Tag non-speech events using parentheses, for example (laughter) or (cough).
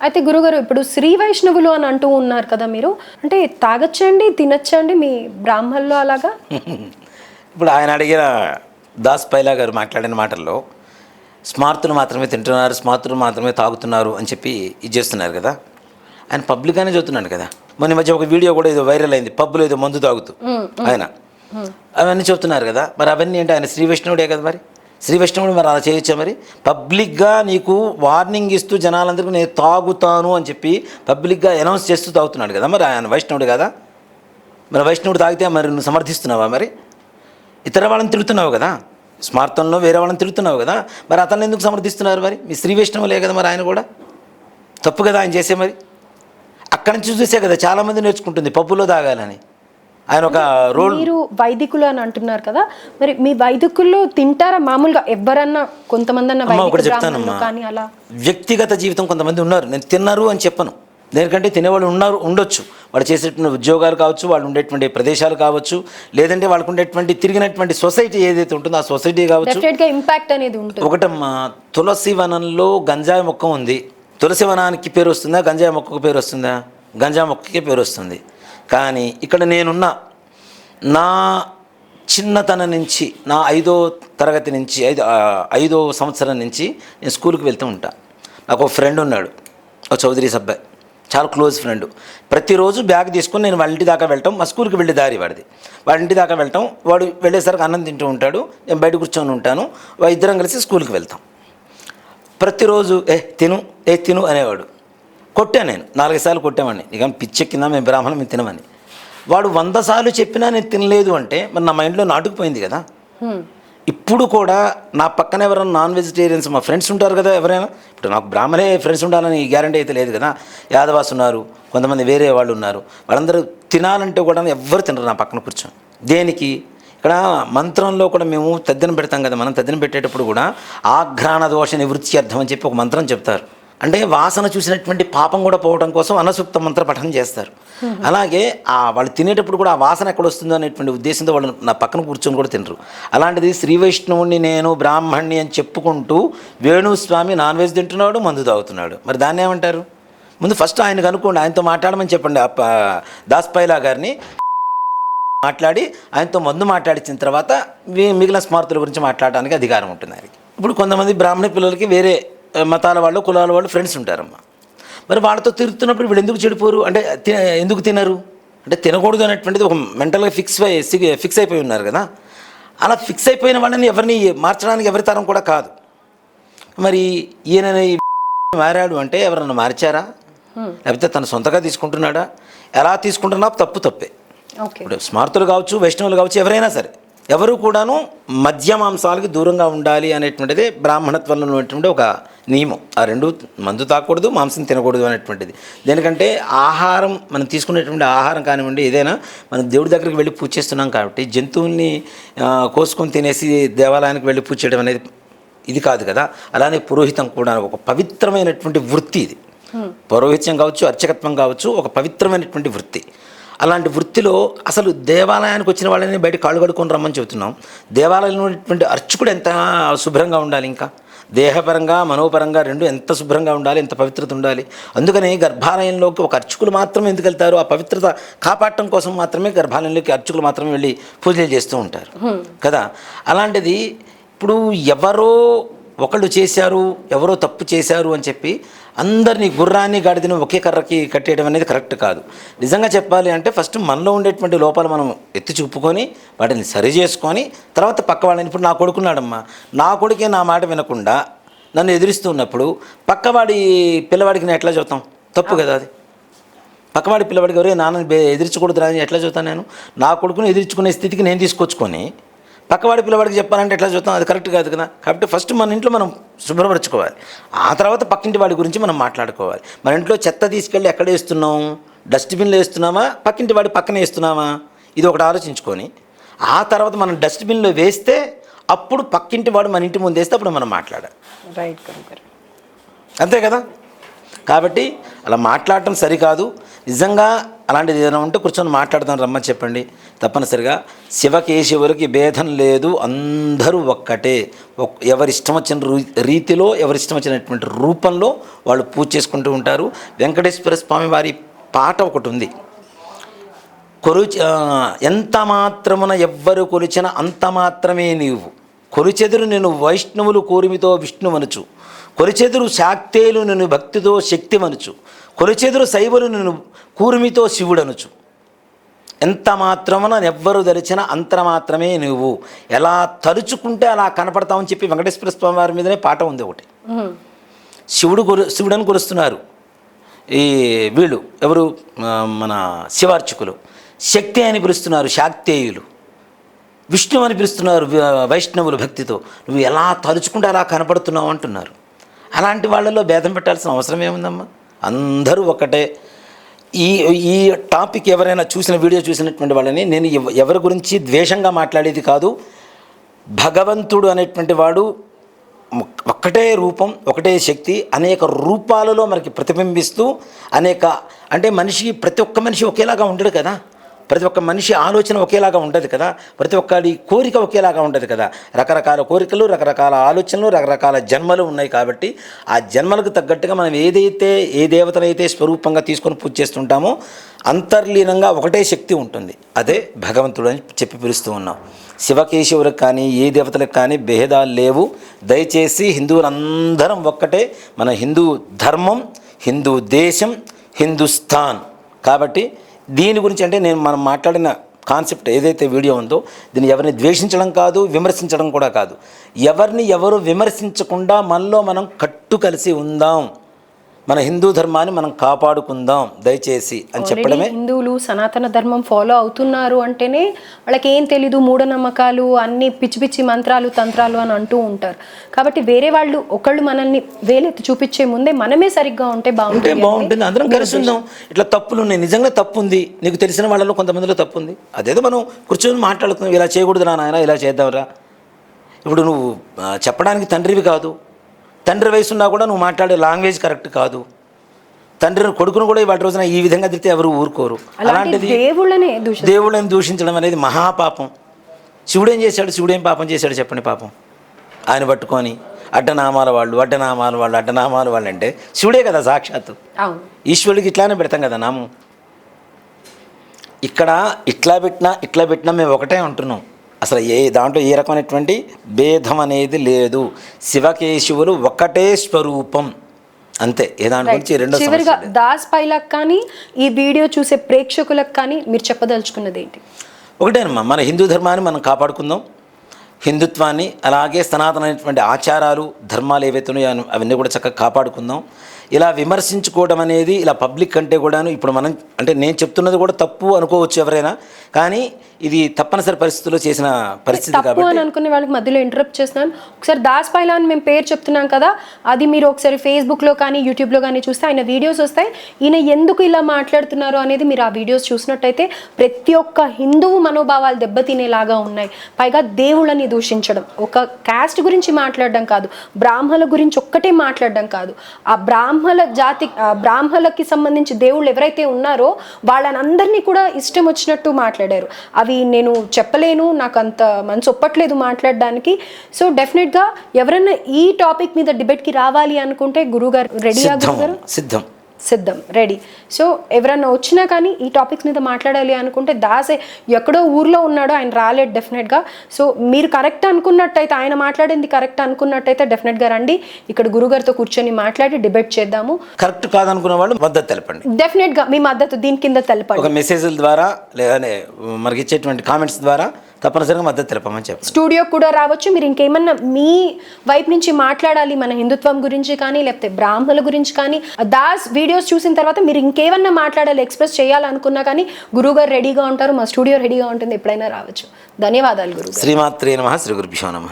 అయితే గురుగారు ఇప్పుడు శ్రీ వైష్ణవులు అని అంటూ ఉన్నారు కదా మీరు. అంటే తాగొచ్చండి తినొచ్చండి మీ బ్రాహ్మణులు అలాగా? (laughs) ఇప్పుడు ఆయన అడిగిన దాస్ పైలా గారు మాట్లాడిన మాటల్లో స్మార్తులు మాత్రమే తింటున్నారు స్మార్తులు మాత్రమే తాగుతున్నారు అని చెప్పి ఇది చేస్తున్నారు కదా. ఆయన పబ్లిక్గానే చదువుతున్నాడు కదా. మొన్న మధ్య ఒక వీడియో కూడా ఏదో వైరల్ అయింది పబ్బులో ఏదో మందు తాగుతూ. ఆయన. అవన్నీ చెప్తున్నారు కదా. మరి అవన్నీ ఏంటి? ఆయన శ్రీ వైష్ణవుడే కదా మరి? శ్రీ వైష్ణవుడు మరి అలా చేయొచ్చా మరి? పబ్లిక్గా నీకు వార్నింగ్ ఇస్తూ జనాలందరికీ నేను తాగుతాను అని చెప్పి పబ్లిక్గా అనౌన్స్ చేస్తూ తాగుతున్నాడు కదా మరి ఆయన వైష్ణవుడు కదా? మరి వైష్ణవుడు తాగితే మరి నువ్వు సమర్థిస్తున్నావా మరి? ఇతర వాళ్ళని తిడుతున్నావు కదా? స్మార్థంలో వేరే వాళ్ళని తిడుతున్నావు కదా? మరి అతన్ని ఎందుకు సమర్థిస్తున్నారు మరి? మీ శ్రీ వైష్ణవులే కదా మరి ఆయన కూడా? తప్పు కదా ఆయన చేసే మరి? అక్కడి నుంచి చూసే కదా చాలామంది నేర్చుకుంటుంది పప్పులో తాగాలని. ఆయన ఒక రోల్ మీరు వైదికులు అని అంటున్నారు కదా మరి మీ వైదికుల్లో తింటారా? మామూలుగా ఎవరన్నా కొంతమంది అన్న ఒకటి చెప్తానమ్మా. కానీ అలా? వ్యక్తిగత జీవితం కొంతమంది ఉన్నారు. నేను తిన్నారు అని చెప్పను. దేనికంటే తినేవాళ్ళు ఉన్నారు ఉండొచ్చు. వాళ్ళు చేసేటువంటి ఉద్యోగాలు కావచ్చు వాళ్ళు ఉండేటువంటి ప్రదేశాలు కావచ్చు లేదంటే వాళ్ళకు ఉండేటువంటి తిరిగినటువంటి సొసైటీ ఏదైతే ఉంటుందో ఆ సొసైటీ కావచ్చు. ఇంపాక్ట్ అనేది ఉంటుంది. ఒకటమ్మా తులసి వనంలో గంజాయి మొక్క ఉంది. తులసి వనానికి పేరు వస్తుందా? గంజాయి మొక్కకు పేరు వస్తుందా? గంజాయి మొక్కకే పేరు వస్తుంది. కానీ ఇక్కడ నేనున్న. నా చిన్నతనం నుంచి నా ఐదో తరగతి నుంచి ఐదు ఐదో సంవత్సరం నుంచి నేను స్కూల్కి వెళ్తూ ఉంటా. నాకు ఒక ఫ్రెండ్ ఉన్నాడు ఒక చౌదరి సబ్బాయి చాలా క్లోజ్ ఫ్రెండ్. ప్రతిరోజు బ్యాగ్ తీసుకొని నేను వాళ్ళ ఇంటి దాకా వెళ్ళటం మా స్కూల్కి వెళ్ళే దారి వాడిది. వాడి ఇంటి దాకా వెళ్ళటం వాడు వెళ్ళేసరికి అన్నం తింటూ ఉంటాడు. నేను బయట కూర్చొని ఉంటాను. వా- ఇద్దరం కలిసి స్కూల్కి వెళ్తాం. ప్రతిరోజు ఏ తిను ఏ తిను అనేవాడు. కొట్టాను నేను. నాలుగైదు సార్లు కొట్టామని ఇక పిచ్చెక్కిందా? మేము బ్రాహ్మణం మేము తినమని. వాడు వంద సార్లు చెప్పినా నేను తినలేదు అంటే మరి నా మైండ్లో నాటుకుపోయింది కదా. ఇప్పుడు కూడా నా పక్కన ఎవరైనా నాన్ వెజిటేరియన్స్ మా ఫ్రెండ్స్ ఉంటారు కదా ఎవరైనా ఇప్పుడు నాకు బ్రాహ్మణే ఫ్రెండ్స్ ఉండాలని గ్యారంటీ అయితే లేదు కదా. యాదవాస్ ఉన్నారు కొంతమంది వేరే వాళ్ళు ఉన్నారు. వాళ్ళందరూ తినాలంటే కూడా ఎవ్వరు తినరు నా పక్కన కూర్చొని. దేనికి? ఇక్కడ మంత్రంలో కూడా మేము తద్దిన పెడతాం కదా మనం తద్దిన పెట్టేటప్పుడు కూడా ఆఘ్రాణ దోష నివృత్తి అర్థం అని చెప్పి ఒక మంత్రం చెప్తారు. అంటే వాసన చూసినటువంటి పాపం కూడా పోవడం కోసం అనసూక్త మంత్ర పఠనం చేస్తారు. అలాగే ఆ వాళ్ళు తినేటప్పుడు కూడా ఆ వాసన ఎక్కడ వస్తుందో అనేటువంటి ఉద్దేశంతో వాళ్ళు నా పక్కన కూర్చొని కూడా తినరు. అలాంటిది శ్రీ వైష్ణవుని నేను బ్రాహ్మణ్ణి అని చెప్పుకుంటూ వేణుస్వామి నాన్ వెజ్ తింటున్నాడు మందు తాగుతున్నాడు. మరి దాన్ని ఏమంటారు? ముందు ఫస్ట్ ఆయన కనుక్కోండి ఆయనతో మాట్లాడమని చెప్పండి. ఆ దాస్పైలా దాస్ పైలా గారిని మాట్లాడి ఆయనతో మందు మాట్లాడించిన తర్వాత మిగిలిన స్మార్తుల గురించి మాట్లాడడానికి అధికారం ఉంటుంది ఆయనకి. ఇప్పుడు కొంతమంది బ్రాహ్మణ పిల్లలకి వేరే మతాల వాళ్ళు కులాల వాళ్ళు ఫ్రెండ్స్ ఉంటారమ్మా. మరి వాళ్ళతో తిరుగుతున్నప్పుడు వీళ్ళు ఎందుకు చెడిపోరు? అంటే ఎందుకు తినరు? అంటే తినకూడదు అనేటువంటిది ఒక మెంటల్గా ఫిక్స్ అయి ఫిక్స్ అయిపోయి ఉన్నారు కదా. అలా ఫిక్స్ అయిపోయిన వాళ్ళని ఎవరిని మార్చడానికి ఎవరి తరం కూడా కాదు. మరి ఈయన (laughs) మారాడు అంటే ఎవరన్నా మార్చారా? లేకపోతే తన సొంతగా తీసుకుంటున్నాడా? ఎలా తీసుకుంటున్నా తప్పు తప్పే. ఇప్పుడు స్మార్తులు కావచ్చు వైష్ణవులు కావచ్చు ఎవరైనా సరే. ఎవరు కూడాను మద్య మాంసాలకి దూరంగా ఉండాలి అనేటువంటిది బ్రాహ్మణత్వంలో ఉన్నటువంటి ఒక నియమం. ఆ రెండు మందు తాకూడదు మాంసం తినకూడదు అనేటువంటిది. దేనికంటే ఆహారం మనం తీసుకునేటువంటి ఆహారం కానివ్వండి ఏదైనా మనం దేవుడి దగ్గరికి వెళ్ళి పూజ చేస్తున్నాం కాబట్టి జంతువుల్ని కోసుకొని తినేసి దేవాలయానికి వెళ్ళి పూజ చేయడం అనేది ఇది కాదు కదా. అలానే పురోహితం కూడా ఒక పవిత్రమైనటువంటి వృత్తి ఇది. పౌరోహిత్యం కావచ్చు అర్చకత్వం కావచ్చు ఒక పవిత్రమైనటువంటి వృత్తి. అలాంటి వృత్తిలో అసలు దేవాలయానికి వచ్చిన వాళ్ళని బయట కాళ్ళు కడుక్కొని రమ్మని చెబుతున్నాం. దేవాలయంలో ఉన్నటువంటి అర్చకుడు ఎంత శుభ్రంగా ఉండాలి ఇంకా? దేహపరంగా మనోపరంగా రెండు ఎంత శుభ్రంగా ఉండాలి ఎంత పవిత్రత ఉండాలి? అందుకని గర్భాలయంలోకి ఒక అర్చకులు మాత్రమే ఎందుకు వెళ్తారు? ఆ పవిత్రత కాపాడటం కోసం మాత్రమే గర్భాలయంలోకి అర్చకులు మాత్రమే వెళ్ళి పూజలు చేస్తూ ఉంటారు. కదా? అలాంటిది ఇప్పుడు ఎవరో ఒకళ్ళు చేశారు ఎవరో తప్పు చేశారు అని చెప్పి అందరినీ గుర్రాన్ని గాడిదని ఒకే కర్రకి కట్టేయడం అనేది కరెక్ట్ కాదు. నిజంగా చెప్పాలి అంటే ఫస్ట్ మనలో ఉండేటువంటి లోపాలు మనం ఎత్తి చూపుకొని వాటిని సరి చేసుకొని తర్వాత పక్క వాళ్ళని ఇప్పుడు నా కొడుకున్నాడమ్మా. నా కొడుకే నా మాట వినకుండా నన్ను ఎదిరిస్తూ ఉన్నప్పుడు పక్కవాడి పిల్లవాడికి నేను ఎట్లా చూస్తాం తప్పు కదా అది. పక్కవాడి పిల్లవాడికి ఎవరే నాన్నని బే- ఎదిరించకూడదు అని ఎట్లా చూస్తాను నేను? నా కొడుకుని ఎదిరించుకునే స్థితికి నేను తీసుకొచ్చుకొని పక్కవాడి పిల్లవాడికి చెప్పాలంటే ఎట్లా చెబుతాం అది కరెక్ట్ కాదు కదా. కాబట్టి ఫస్ట్ మన ఇంట్లో మనం శుభ్రపరచుకోవాలి. ఆ తర్వాత పక్కింటి వాడి గురించి మనం మాట్లాడుకోవాలి. మన ఇంట్లో చెత్త తీసుకెళ్ళి ఎక్కడ వేస్తున్నాం? డస్ట్బిన్లో వేస్తున్నామా? పక్కింటి వాడి పక్కన వేస్తున్నామా? ఇది ఒకటి ఆలోచించుకొని ఆ తర్వాత మనం డస్ట్బిన్లో వేస్తే అప్పుడు పక్కింటి వాడు మన ఇంటి ముందు వేస్తే అప్పుడు మనం మాట్లాడాలి. రైట్ అంతే కదా? కాబట్టి అలా మాట్లాడటం సరికాదు. నిజంగా అలాంటిది ఏదైనా ఉంటే కూర్చొని మాట్లాడదాం రమ్మని చెప్పండి. తప్పనిసరిగా శివకేశివరికి భేదం లేదు అందరూ ఒక్కటే. ఒక్- ఎవరి ఇష్టం వచ్చిన రీ- రీతిలో ఎవరి ఇష్టం వచ్చినటువంటి రూపంలో వాళ్ళు పూజ చేసుకుంటూ ఉంటారు. వెంకటేశ్వర స్వామి వారి పాట ఒకటి ఉంది. కొలుచి ఎంత మాత్రమున ఎవ్వరు కొలిచిన అంత మాత్రమే నీవు. కొలిచెదురు నేను వైష్ణవులు కూరిమితో విష్ణువనుచు. కొలిచెదురు శాక్తేలు నేను భక్తితో శక్తివనుచు. కొలిచెదురు శైవులు నేను కూర్మితో శివుడనుచు. ఎంత మాత్రమున ఎవ్వరు దలిచిన అంత మాత్రమే నువ్వు. ఎలా తలుచుకుంటే అలా కనపడతామని చెప్పి వెంకటేశ్వర స్వామి వారి మీదనే పాట ఉంది ఒకటి. శివుడు కొరు శివుడని కొలుస్తున్నారు ఈ వీళ్ళు ఎవరు? మన శివార్చకులు. శక్తి అని పిలుస్తున్నారు శాక్తేయులు. విష్ణు అని పిలుస్తున్నారు వైష్ణవులు భక్తితో. నువ్వు ఎలా తలుచుకుంటే అలా కనపడుతున్నావు అంటున్నారు. అలాంటి వాళ్ళలో భేదం పెట్టాల్సిన అవసరం ఏముందమ్మా? అందరూ ఒకటే. ఈ ఈ టాపిక్ ఎవరైనా చూసిన వీడియో చూసినటువంటి వాళ్ళని నేను ఎవరి గురించి ద్వేషంగా మాట్లాడేది కాదు. భగవంతుడు అనేటువంటి వాడు ఒక్కటే రూపం ఒకటే శక్తి అనేక రూపాలలో మనకి ప్రతిబింబిస్తూ అనేక అంటే మనిషి ప్రతి ఒక్క మనిషి ఒకేలాగా ఉండడు కదా. ప్రతి ఒక్క మనిషి ఆలోచన ఒకేలాగా ఉండదు కదా? ప్రతి ఒక్కడి కోరిక ఒకేలాగా ఉండదు కదా? రకరకాల కోరికలు రకరకాల ఆలోచనలు రకరకాల జన్మలు ఉన్నాయి కాబట్టి ఆ జన్మలకు తగ్గట్టుగా మనం ఏదైతే ఏ దేవతనైతే స్వరూపంగా తీసుకొని పూజ చేస్తుంటామో అంతర్లీనంగా ఒకటే శక్తి ఉంటుంది. అదే భగవంతుడు అని చెప్పి పిలుస్తూ ఉన్నాం. శివకేశవులకు కానీ ఏ దేవతలకు కానీ భేదాలు లేవు. దయచేసి హిందువులందరం ఒక్కటే మన హిందూ ధర్మం హిందూ దేశం హిందుస్థాన్. కాబట్టి దీని గురించి అంటే నేను మనం మాట్లాడిన కాన్సెప్ట్ ఏదైతే వీడియో ఉందో దీన్ని ఎవరిని ద్వేషించడం కాదు విమర్శించడం కూడా కాదు. ఎవరిని ఎవరు విమర్శించకుండా మనలో మనం కట్టు కలిసి ఉందాం. మన హిందూ ధర్మాన్ని మనం కాపాడుకుందాం దయచేసి అని చెప్పడమే. హిందువులు సనాతన ధర్మం ఫాలో అవుతున్నారు అంటేనే వాళ్ళకి ఏం తెలీదు మూఢనమ్మకాలు అన్ని పిచ్చి పిచ్చి మంత్రాలు తంత్రాలు అని అంటూ ఉంటారు. కాబట్టి వేరే వాళ్ళు ఒకళ్ళు మనల్ని వేలెత్తి చూపించే ముందే మనమే సరిగ్గా ఉంటే ఉంటే బాగుంటుంది బాగుంటుంది అందరం కలిసి ఉందాం ఇట్లా తప్పులు ఉన్నాయి నిజంగా తప్పు ఉంది నీకు తెలిసిన వాళ్ళలో కొంతమందిలో తప్పు ఉంది అదేదో మనం కూర్చొని మాట్లాడుతున్నాం ఇలా చేయకూడదు నా నాయన ఇలా చేద్దాంరా. ఇప్పుడు నువ్వు చెప్పడానికి తండ్రివి కాదు. తండ్రి వయసు ఉన్నా కూడా నువ్వు మాట్లాడే లాంగ్వేజ్ కరెక్ట్ కాదు. తండ్రిని కొడుకును కూడా ఇవాటి రోజున ఈ విధంగా తిరిగితే ఎవరు ఊరుకోరు. అలాంటి అలాంటిది దేవుళ్ళనే దూష దేవుళ్ళని దూషించడం అనేది మహాపాపం. శివుడేం చేశాడు? శివుడేం పాపం చేశాడు చెప్పండి పాపం. ఆయన పట్టుకొని అడ్డనామాల వాళ్ళు అడ్డనామాల వాళ్ళు అడ్డనామాల వాళ్ళు అంటే శివుడే కదా సాక్షాత్తు. ఈశ్వరుడికి ఇట్లానే పెడతాం కదా నామం. ఇక్కడ ఇట్లా పెట్టినా ఇట్లా పెట్టినా మేము ఒకటే అంటున్నాం. అసలు ఏ దాంట్లో ఏ రకమైనటువంటి భేదం అనేది లేదు. శివకేశవులు ఒకటే స్వరూపం. అంతే. ఏ దాని గురించి రెండో చివరిగా. దాస్ పైలకు కానీ ఈ వీడియో చూసే ప్రేక్షకులకు కానీ మీరు చెప్పదలుచుకున్నది ఏంటి? ఒకటేనమ్మా మన హిందూ ధర్మాన్ని మనం కాపాడుకుందాం. హిందుత్వాన్ని అలాగే సనాతనమైనటువంటి ఆచారాలు ధర్మాలు ఏవైతే ఉన్నాయో అవి- అవన్నీ కూడా చక్కగా కాపాడుకుందాం. ఇలా విమర్శించుకోవడం అనేది ఇలా పబ్లిక్ అంటే కూడాను ఇప్పుడు మనం అంటే నేను చెప్తున్నది కూడా తప్పు అనుకోవచ్చు ఎవరైనా. కానీ ఇది తప్పనిసరి పరిస్థితుల్లో చేసిన పరిస్థితి తప్పు అని అనుకునే వాళ్ళకి మధ్యలో ఇంటరప్ట్ చేస్తున్నాను ఒకసారి దాస్ పైలా అని మేము పేరు చెప్తున్నాం కదా అది మీరు ఒకసారి ఫేస్బుక్లో కానీ యూట్యూబ్లో కానీ చూస్తే ఆయన వీడియోస్ వస్తాయి. ఈయన ఎందుకు ఇలా మాట్లాడుతున్నారు అనేది మీరు ఆ వీడియోస్ చూసినట్టయితే ప్రతి ఒక్క హిందువు మనోభావాలు దెబ్బతినేలాగా ఉన్నాయి. పైగా దేవుళ్ళని దూషించడం. ఒక కాస్ట్ గురించి మాట్లాడడం కాదు బ్రాహ్మణుల గురించి ఒక్కటే మాట్లాడడం కాదు. ఆ బ్రాహ్మణ జాతి బ్రాహ్మణులకి సంబంధించి దేవుళ్ళు ఎవరైతే ఉన్నారో వాళ్ళని అందరినీ కూడా ఇష్టం వచ్చినట్టు మాట్లాడారు. అవి నేను చెప్పలేను నాకు అంత మనసు ఒప్పట్లేదు మాట్లాడడానికి. సో డెఫినెట్గా ఎవరైనా ఈ టాపిక్ మీద డిబేట్కి రావాలి అనుకుంటే గురుగారు సిద్ధం గురుగారు సిద్ధం. సిద్ధం రెడీ. సో ఎవరన్నా వచ్చినా కానీ ఈ టాపిక్స్ మీద మాట్లాడాలి అనుకుంటే దాసే ఎక్కడో ఊర్లో ఉన్నాడో ఆయన రాలేడు డెఫినెట్గా. సో మీరు కరెక్ట్ అనుకున్నట్టయితే ఆయన మాట్లాడింది కరెక్ట్ అనుకున్నట్టయితే డెఫినెట్గా రండి. ఇక్కడ గురుగారితో కూర్చొని మాట్లాడి డిబేట్ చేద్దాము. కరెక్ట్ కాదనుకున్న వాళ్ళు మద్దతు తెలపండి. డెఫినెట్గా మీ మద్దతు దీని కింద తెలపండి. ఒక మెసేజ్ల ద్వారా లేదా మనకి ఇచ్చేటువంటి కామెంట్స్ ద్వారా తప్పనిసరిగా మద్దతు తెలపమని చెప్పండి. స్టూడియో కూడా రావచ్చు. మీరు ఇంకేమన్నా మీ వైపు నుంచి మాట్లాడాలి మన హిందుత్వం గురించి కానీ లేకపోతే బ్రాహ్మణుల గురించి కానీ దాస్ వీడియోస్ చూసిన తర్వాత మీరు ఇంకేమన్నా మాట్లాడాలి ఎక్స్ప్రెస్ చేయాలనుకున్నా కానీ గురుగారు రెడీగా ఉంటారు మా స్టూడియో రెడీగా ఉంటుంది ఎప్పుడైనా రావచ్చు. ధన్యవాదాలు గురుగారు. శ్రీమాత్రే నమ శ్రీ గురుభ్యో నమ.